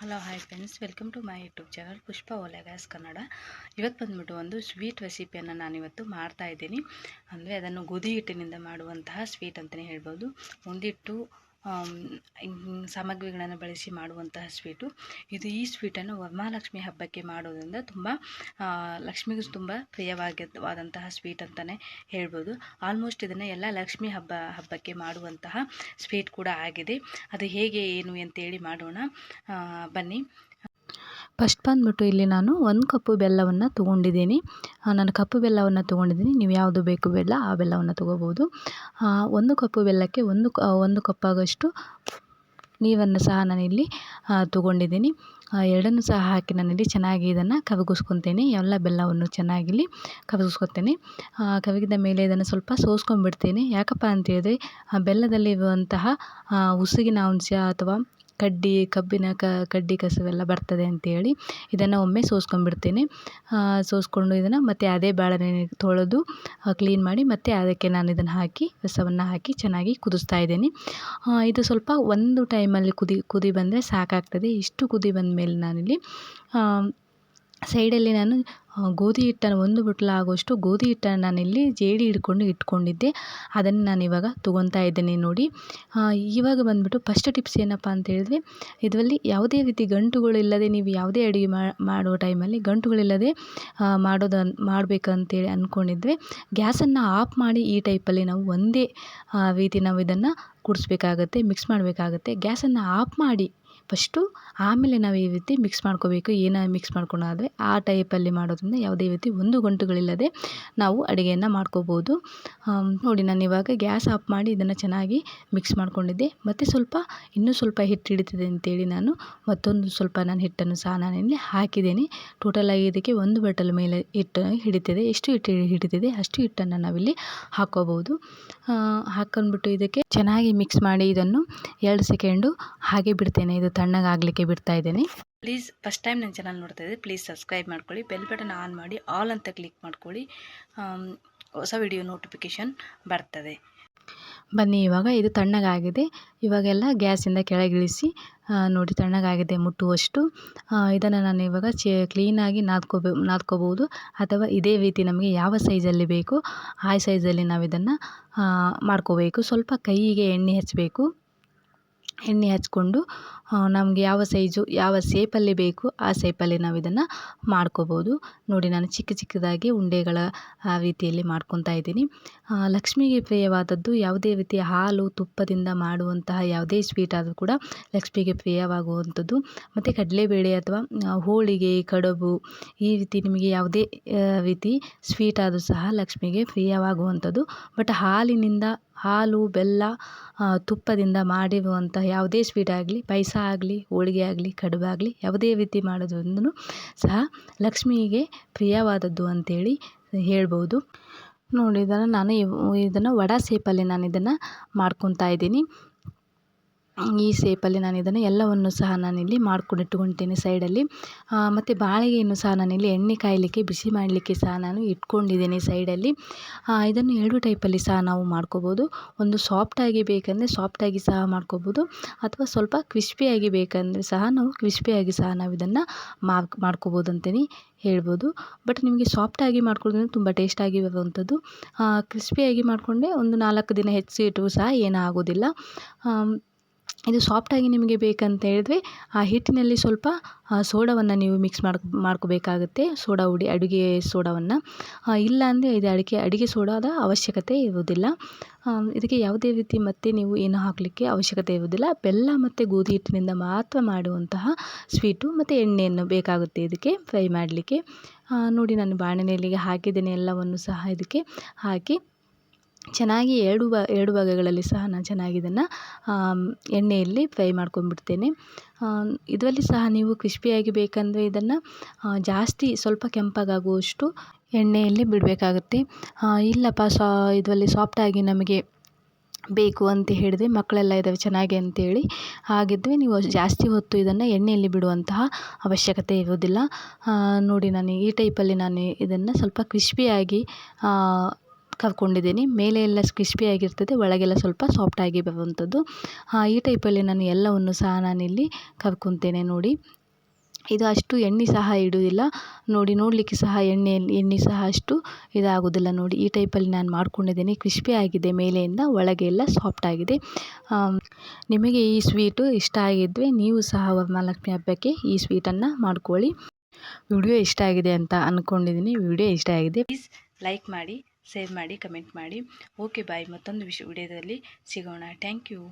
Hello hi friends welcome to my YouTube channel Pushpa gas Kannada ಇವತ್ತು ಬಂದ್ಬಿಟ್ಟು ಒಂದು sweet ರೆಸಿಪಿಯನ್ನು ನಾನಿವತ್ತು ಮಾಡ್ತಾ ಇದ್ದೀನಿ. ಅಂದರೆ ಅದನ್ನು ಗೋಧಿ ಹಿಟ್ಟಿನಿಂದ ಮಾಡುವಂತಹ ಸ್ವೀಟ್ ಅಂತಲೇ ಹೇಳ್ಬೋದು. ಒಂದಿಟ್ಟು ಸಾಮಗ್ರಿಗಳನ್ನು ಬಳಸಿ ಮಾಡುವಂತಹ ಸ್ವೀಟು. ಇದು ಈ ಸ್ವೀಟನ್ನು ವರಮಹಾಲಕ್ಷ್ಮಿ ಹಬ್ಬಕ್ಕೆ ಮಾಡೋದ್ರಿಂದ ತುಂಬ ಲಕ್ಷ್ಮಿಗೂ ತುಂಬ ಪ್ರಿಯವಾಗಿವಾದಂತಹ ಸ್ವೀಟ್ ಅಂತಲೇ ಹೇಳ್ಬೋದು. ಆಲ್ಮೋಸ್ಟ್ ಇದನ್ನು ಎಲ್ಲ ಲಕ್ಷ್ಮಿ ಹಬ್ಬ, ಹಬ್ಬಕ್ಕೆ ಮಾಡುವಂತಹ ಸ್ವೀಟ್ ಕೂಡ ಆಗಿದೆ. ಅದು ಹೇಗೆ, ಏನು ಅಂತೇಳಿ ಮಾಡೋಣ. ಬನ್ನಿ. ಫಸ್ಟ್ ಬಂದ್ಬಿಟ್ಟು ಇಲ್ಲಿ ನಾನು ಒಂದು ಕಪ್ಪು ಬೆಲ್ಲವನ್ನು ತೊಗೊಂಡಿದ್ದೀನಿ. ನಾನು ಕಪ್ಪು ಬೆಲ್ಲವನ್ನು ತೊಗೊಂಡಿದ್ದೀನಿ. ನೀವು ಯಾವುದು ಬೇಕು ಬೆಲ್ಲ, ಆ ಬೆಲ್ಲವನ್ನು ತೊಗೋಬೋದು. ಒಂದು ಕಪ್ಪು ಬೆಲ್ಲಕ್ಕೆ ಒಂದು ಕ- ಒಂದು ಕಪ್ಪಾಗಷ್ಟು ನೀರನ್ನು ಸಹ ನಾನಿಲ್ಲಿ ತೊಗೊಂಡಿದ್ದೀನಿ. ಎರಡನ್ನು ಸಹ ಹಾಕಿ ನಾನಿಲ್ಲಿ ಚೆನ್ನಾಗಿ ಇದನ್ನು ಕವಗಿಸ್ಕೊತೇನೆ ಎಲ್ಲ ಬೆಲ್ಲವನ್ನು ಚೆನ್ನಾಗಿಲ್ಲಿ ಕರಗಿಸ್ಕೊತೀನಿ. ಕವಗಿದ ಮೇಲೆ ಇದನ್ನು ಸ್ವಲ್ಪ ಸೋಸ್ಕೊಂಡ್ಬಿಡ್ತೀನಿ. ಯಾಕಪ್ಪ ಅಂತೇಳಿದ್ರೆ, ಆ, ಬೆಲ್ಲದಲ್ಲಿರುವಂತಹ ಉಸುಗಿನ ಅಂಶ ಅಥವಾ ಕಡ್ಡಿ, ಕಬ್ಬಿನ ಕಡ್ಡಿ ಕಸವೆಲ್ಲ ಬರ್ತದೆ ಅಂತೇಳಿ ಇದನ್ನು ಒಮ್ಮೆ ಸೋಸ್ಕೊಂಡ್ಬಿಡ್ತೀನಿ. ಸೋಸ್ಕೊಂಡು ಇದನ್ನು ಮತ್ತೆ ಅದೇ ಬಾಣಲೆ ತೊಳೆದು ಕ್ಲೀನ್ ಮಾಡಿ ಮತ್ತೆ ಅದಕ್ಕೆ ನಾನು ಇದನ್ನು ಹಾಕಿ, ರಸವನ್ನು ಹಾಕಿ ಚೆನ್ನಾಗಿ ಕುದಿಸ್ತಾ ಇದ್ದೀನಿ. ಇದು ಸ್ವಲ್ಪ ಒಂದು ಟೈಮಲ್ಲಿ ಕುದಿ ಕುದಿ ಬಂದರೆ ಸಾಕಾಗ್ತದೆ. ಇಷ್ಟು ಕುದಿ ಬಂದ ಮೇಲೆ ನಾನಿಲ್ಲಿ ಸೈಡಲ್ಲಿ ನಾನು ಗೋಧಿ ಹಿಟ್ಟನ್ನು ಒಂದು ಬಟ್ಲು ಆಗುವಷ್ಟು ಗೋಧಿ ಹಿಟ್ಟನ್ನು ನಾನಿಲ್ಲಿ ಜೇಡಿ ಹಿಡ್ಕೊಂಡು ಇಟ್ಕೊಂಡಿದ್ದೆ. ಅದನ್ನು ನಾನು ಇವಾಗ ತೊಗೊತಾ ಇದ್ದೇನೆ ನೋಡಿ. ಇವಾಗ ಬಂದುಬಿಟ್ಟು ಫಸ್ಟ್ ಟಿಪ್ಸ್ ಏನಪ್ಪ ಅಂತ ಹೇಳಿದ್ರೆ, ಇದರಲ್ಲಿ ಯಾವುದೇ ರೀತಿ ಗಂಟುಗಳಿಲ್ಲದೆ ನೀವು ಯಾವುದೇ ಅಡುಗೆ ಮಾಡುವ ಟೈಮಲ್ಲಿ ಗಂಟುಗಳಿಲ್ಲದೆ ಮಾಡೋದು, ಮಾಡಬೇಕಂತೇಳಿ ಅಂದ್ಕೊಂಡಿದ್ರೆ ಗ್ಯಾಸನ್ನು ಆಫ್ ಮಾಡಿ ಈ ಟೈಪಲ್ಲಿ ನಾವು ಒಂದೇ ರೀತಿ ನಾವು ಇದನ್ನು ಕುಡಿಸ್ಬೇಕಾಗತ್ತೆ ಮಿಕ್ಸ್ ಮಾಡಬೇಕಾಗತ್ತೆ. ಗ್ಯಾಸನ್ನು ಆಫ್ ಮಾಡಿ ಫಸ್ಟು ಆಮೇಲೆ ನಾವು ಈ ರೀತಿ ಮಿಕ್ಸ್ ಮಾಡ್ಕೋಬೇಕು, ಏನ ಮಿಕ್ಸ್ ಮಾಡ್ಕೊಂಡಾದರೆ ಆ ಟೈಪಲ್ಲಿ ಮಾಡೋದ್ರಿಂದ ಯಾವುದೇ ರೀತಿ ಒಂದು ಗಂಟುಗಳಿಲ್ಲದೆ ನಾವು ಅಡುಗೆಯನ್ನು ಮಾಡ್ಕೋಬೋದು. ನೋಡಿ ನಾನು ಇವಾಗ ಗ್ಯಾಸ್ ಆಫ್ ಮಾಡಿ ಇದನ್ನು ಚೆನ್ನಾಗಿ ಮಿಕ್ಸ್ ಮಾಡ್ಕೊಂಡಿದ್ದೆ. ಮತ್ತು ಸ್ವಲ್ಪ, ಇನ್ನೂ ಸ್ವಲ್ಪ ಹಿಟ್ಟು ಹಿಡಿತಿದೆ ಅಂತೇಳಿ ನಾನು ಮತ್ತೊಂದು ಸ್ವಲ್ಪ ನಾನು ಹಿಟ್ಟನ್ನು ಸಹ ನಾನಿಲ್ಲಿ ಹಾಕಿದ್ದೀನಿ. ಟೋಟಲಾಗಿ ಇದಕ್ಕೆ ಒಂದು ಬಟ್ಟಲ ಮೇಲೆ ಹಿಟ್ಟು ಹಿಡಿತಿದೆ. ಎಷ್ಟು ಹಿಟ್ಟು ಹಿಡಿತಿದೆ ಅಷ್ಟು ಹಿಟ್ಟನ್ನು ನಾವಿಲ್ಲಿ ಹಾಕೋಬೋದು ಹಾಕೊಂಡ್ಬಿಟ್ಟು ಇದಕ್ಕೆ ಚೆನ್ನಾಗಿ ಮಿಕ್ಸ್ ಮಾಡಿ ಇದನ್ನು ಎರಡು ಸೆಕೆಂಡು ಹಾಗೆ ಬಿಡ್ತೇನೆ ಇದು ತಣ್ಣಗಾಗಲಿಕ್ಕೆ ಬಿಡ್ತಾ ಇದ್ದೇನೆ. ಪ್ಲೀಸ್ ಫಸ್ಟ್ ಟೈಮ್ ನನ್ನ ಚಾನಲ್ ನೋಡ್ತಾ ಇದ್ದರೆ ಪ್ಲೀಸ್ ಸಬ್ಸ್ಕ್ರೈಬ್ ಮಾಡ್ಕೊಳ್ಳಿ ಬೆಲ್ ಬಟನ್ ಆನ್ ಮಾಡಿ ಆಲ್ ಅಂತ ಕ್ಲಿಕ್ ಮಾಡ್ಕೊಳ್ಳಿ ಹೊಸ ವಿಡಿಯೋ ನೋಟಿಫಿಕೇಷನ್ ಬರ್ತದೆ. ಬನ್ನಿ ಇವಾಗ ಇದು ತಣ್ಣಗಾಗಿದೆ. ಇವಾಗೆಲ್ಲ ಗ್ಯಾಸಿಂದ ಕೆಳಗಿಳಿಸಿ ನೋಡಿ ತಣ್ಣಗಾಗಿದೆ ಮುಟ್ಟುವಷ್ಟು. ಇದನ್ನು ನಾನು ಇವಾಗ ಚೇ ಕ್ಲೀನಾಗಿ ನಾದ್ಕೋಬೇ ನಾದ್ಕೋಬೋದು ಅಥವಾ ಇದೇ ರೀತಿ ನಮಗೆ ಯಾವ ಸೈಜಲ್ಲಿ ಬೇಕು ಆ ಸೈಜಲ್ಲಿ ನಾವು ಇದನ್ನು ಮಾಡ್ಕೋಬೇಕು. ಸ್ವಲ್ಪ ಕೈಗೆ ಎಣ್ಣೆ ಹಚ್ಚಬೇಕು ಎಣ್ಣೆ ಹಚ್ಕೊಂಡು ನಮಗೆ ಯಾವ ಸೈಜು ಯಾವ ಸೇಪಲ್ಲಿ ಬೇಕು ಆ ಸೇಪಲ್ಲಿ ನಾವು ಇದನ್ನು ಮಾಡ್ಕೊಬೋದು. ನೋಡಿ, ನಾನು ಚಿಕ್ಕ ಚಿಕ್ಕದಾಗಿ ಉಂಡೆಗಳ ರೀತಿಯಲ್ಲಿ ಮಾಡ್ಕೊತಾ ಇದ್ದೀನಿ. ಲಕ್ಷ್ಮಿಗೆ ಪ್ರಿಯವಾದದ್ದು ಯಾವುದೇ ರೀತಿಯ ಹಾಲು, ತುಪ್ಪದಿಂದ ಮಾಡುವಂತಹ ಯಾವುದೇ ಸ್ವೀಟ್ ಆದರೂ ಕೂಡ ಲಕ್ಷ್ಮಿಗೆ ಪ್ರಿಯವಾಗುವಂಥದ್ದು. ಮತ್ತು ಕಡಲೆಬೇಳೆ ಅಥವಾ ಹೋಳಿಗೆ, ಕಡುಬು ಈ ರೀತಿ ನಿಮಗೆ ಯಾವುದೇ ರೀತಿ ಸ್ವೀಟ್ ಆದರೂ ಸಹ ಲಕ್ಷ್ಮಿಗೆ ಪ್ರಿಯವಾಗುವಂಥದ್ದು. ಬಟ್ ಹಾಲಿನಿಂದ ಹಾಲು, ಬೆಲ್ಲ ತುಪ್ಪದಿಂದ ಮಾಡಿರುವಂಥ ಯಾವುದೇ ಸ್ವೀಟ್ ಆಗಲಿ, ಪಾಯಸ ಆಗಲಿ, ಹೋಳಿಗೆ ಆಗಲಿ ಕಡುಬಾಗಲಿ ಯಾವುದೇ ರೀತಿ ಮಾಡೋದ್ರಿಂದನೂ ಸಹ ಲಕ್ಷ್ಮಿಗೆ ಪ್ರಿಯವಾದದ್ದು ಅಂತೇಳಿ ಹೇಳ್ಬೋದು. ನೋಡಿ, ಇದನ್ನು ನಾನು ಇದನ್ನು ವಡೆ ಸೇಪಲ್ಲಿ ನಾನು ಇದನ್ನು ಮಾಡ್ಕೊತಾ ಇದ್ದೀನಿ. ಈ ಸೇಪಲ್ಲಿ ನಾನು ಇದನ್ನು ಎಲ್ಲವನ್ನು ಸಹ ನಾನಿಲ್ಲಿ ಮಾಡ್ಕೊಂಡು ಇಟ್ಕೊಳ್ತೀನಿ ಸೈಡಲ್ಲಿ ಮತ್ತು ಬಾಳೆಗೆಯನ್ನು ಸಹ ನಾನಿಲ್ಲಿ ಎಣ್ಣೆ ಕಾಯಲಿಕ್ಕೆ, ಬಿಸಿ ಮಾಡಲಿಕ್ಕೆ ಸಹ ನಾನು ಇಟ್ಕೊಂಡಿದ್ದೀನಿ ಸೈಡಲ್ಲಿ. ಇದನ್ನು ಎರಡು ಟೈಪಲ್ಲಿ ಸಹ ನಾವು ಮಾಡ್ಕೋಬೋದು. ಒಂದು ಸಾಫ್ಟಾಗಿ ಬೇಕಂದರೆ ಸಾಫ್ಟಾಗಿ ಸಹ ಮಾಡ್ಕೋಬೋದು, ಅಥವಾ ಸ್ವಲ್ಪ ಕ್ರಿಸ್ಪಿಯಾಗಿ ಬೇಕಂದರೆ ಸಹ ನಾವು ಕ್ರಿಸ್ಪಿಯಾಗಿ ಸಹ ನಾವು ಇದನ್ನು ಮಾಡ್ಕೋಬೋದು ಅಂತಲೇ ಹೇಳ್ಬೋದು. ಬಟ್ ನಿಮಗೆ ಸಾಫ್ಟಾಗಿ ಮಾಡ್ಕೊಳ್ಳೋದ್ರೆ ತುಂಬ ಟೇಸ್ಟಾಗಿ ಬರುವಂಥದ್ದು. ಕ್ರಿಸ್ಪಿಯಾಗಿ ಮಾಡಿಕೊಂಡೆ ಒಂದು ನಾಲ್ಕು ದಿನ ಹೆಚ್ಚಿ ಇಟ್ಟರೂ ಸಹ ಏನೂ ಆಗೋದಿಲ್ಲ ಇದು ಸಾಫ್ಟಾಗಿ ನಿಮಗೆ ಬೇಕಂತ ಹೇಳಿದ್ರೆ, ಆ ಹಿಟ್ಟಿನಲ್ಲಿ ಸ್ವಲ್ಪ ಸೋಡವನ್ನು ನೀವು ಮಿಕ್ಸ್ ಮಾಡ್ಕೊ, ಮಾಡ್ಕೋಬೇಕಾಗುತ್ತೆ. ಸೋಡಾ ಉಡಿ, ಅಡುಗೆ ಸೋಡಾವನ್ನು. ಇಲ್ಲ ಅಂದರೆ ಇದು ಅಡಿಕೆ, ಅಡುಗೆ ಸೋಡಾದ ಅವಶ್ಯಕತೆ ಇರುವುದಿಲ್ಲ. ಇದಕ್ಕೆ ಯಾವುದೇ ರೀತಿ ಮತ್ತೆ ನೀವು ಏನು ಹಾಕಲಿಕ್ಕೆ ಅವಶ್ಯಕತೆ ಇರುವುದಿಲ್ಲ. ಬೆಲ್ಲ ಮತ್ತು ಗೋಧಿ ಹಿಟ್ಟಿನಿಂದ ಮಾತ್ರ ಮಾಡುವಂತಹ ಸ್ವೀಟು ಮತ್ತು ಎಣ್ಣೆಯನ್ನು ಬೇಕಾಗುತ್ತೆ ಇದಕ್ಕೆ ಫ್ರೈ ಮಾಡಲಿಕ್ಕೆ. ನೋಡಿ ನಾನು ಬಾಣಲೆಯಲ್ಲಿಗೆ ಹಾಕಿದ್ದೇನೆ ಎಲ್ಲವನ್ನು ಸಹ ಇದಕ್ಕೆ ಹಾಕಿ. ಚೆನ್ನಾಗಿ ಎರಡು ಬ ಎರಡು ಭಾಗಗಳಲ್ಲಿ ಸಹ ನಾನು ಚೆನ್ನಾಗಿ ಇದನ್ನು ಎಣ್ಣೆಯಲ್ಲಿ ಫ್ರೈ ಮಾಡ್ಕೊಂಡ್ಬಿಡ್ತೇನೆ. ಇದರಲ್ಲಿ ಸಹ ನೀವು ಕ್ರಿಸ್ಪಿಯಾಗಿ ಬೇಕಂದರೆ ಇದನ್ನು ಜಾಸ್ತಿ ಸ್ವಲ್ಪ ಕೆಂಪಗಾಗುವಷ್ಟು ಎಣ್ಣೆಯಲ್ಲಿ ಬಿಡಬೇಕಾಗುತ್ತೆ. ಇಲ್ಲಪ್ಪ ಸಾ, ಇದರಲ್ಲಿ ಸಾಫ್ಟಾಗಿ ನಮಗೆ ಬೇಕು ಅಂತ ಹೇಳಿದೆ ಮಕ್ಕಳೆಲ್ಲ ಇದ್ದಾವೆ ಚೆನ್ನಾಗಿ ಅಂತೇಳಿ. ಹಾಗಿದ್ದರೆ ನೀವು ಜಾಸ್ತಿ ಹೊತ್ತು ಇದನ್ನು ಎಣ್ಣೆಯಲ್ಲಿ ಬಿಡುವಂತಹ ಅವಶ್ಯಕತೆ ಇರೋದಿಲ್ಲ ನೋಡಿ ನಾನು ಈ ಟೈಪಲ್ಲಿ ನಾನು ಇದನ್ನು ಸ್ವಲ್ಪ ಕ್ರಿಸ್ಪಿಯಾಗಿ ಕವ್ಕೊಂಡಿದ್ದೀನಿ ಮೇಲೆ ಎಲ್ಲ ಕ್ರಿಸ್ಪಿಯಾಗಿರ್ತದೆ ಒಳಗೆಲ್ಲ ಸ್ವಲ್ಪ ಸಾಫ್ಟಾಗಿ ಬರುವಂಥದ್ದು ಹಾಂ, ಈ ಟೈಪಲ್ಲಿ ನಾನು ಎಲ್ಲವನ್ನು ಸಹ ನಾನಿಲ್ಲಿ ಕರ್ಕೊತೇನೆ ನೋಡಿ. ಇದು ಅಷ್ಟು ಎಣ್ಣೆ ಸಹ ಇಡುವುದಿಲ್ಲ. ನೋಡಿ, ನೋಡಲಿಕ್ಕೆ ಸಹ ಎಣ್ಣೆ ಎಣ್ಣೆ ಸಹ ಅಷ್ಟು ಇದಾಗೋದಿಲ್ಲ ನೋಡಿ. ಈ ಟೈಪಲ್ಲಿ ನಾನು ಮಾಡ್ಕೊಂಡಿದ್ದೀನಿ. ಕ್ರಿಸ್ಪಿ ಆಗಿದೆ ಮೇಲೆಯಿಂದ, ಒಳಗೆ ಎಲ್ಲ ಸಾಫ್ಟ್ ಆಗಿದೆ. ನಿಮಗೆ ಈ ಸ್ವೀಟು ಇಷ್ಟ ಆಗಿದ್ದರೆ ನೀವು ಸಹ ವರಮಹಾಲಕ್ಷ್ಮಿ ಹಬ್ಬಕ್ಕೆ ಈ ಸ್ವೀಟನ್ನು ಮಾಡ್ಕೊಳ್ಳಿ. ವಿಡಿಯೋ ಇಷ್ಟ ಆಗಿದೆ ಅಂತ ಅಂದ್ಕೊಂಡಿದ್ದೀನಿ ವಿಡಿಯೋ ಇಷ್ಟ ಆಗಿದೆ ಪ್ಲೀಸ್ ಲೈಕ್ ಮಾಡಿ. ಶೇರ್ ಮಾಡಿ ಕಮೆಂಟ್ ಮಾಡಿ. Okay bye. ಮತ್ತೊಂದು ವಿಶ್ ವಿಡಿಯೋದಲ್ಲಿ ಸಿಗೋಣ. Thank you.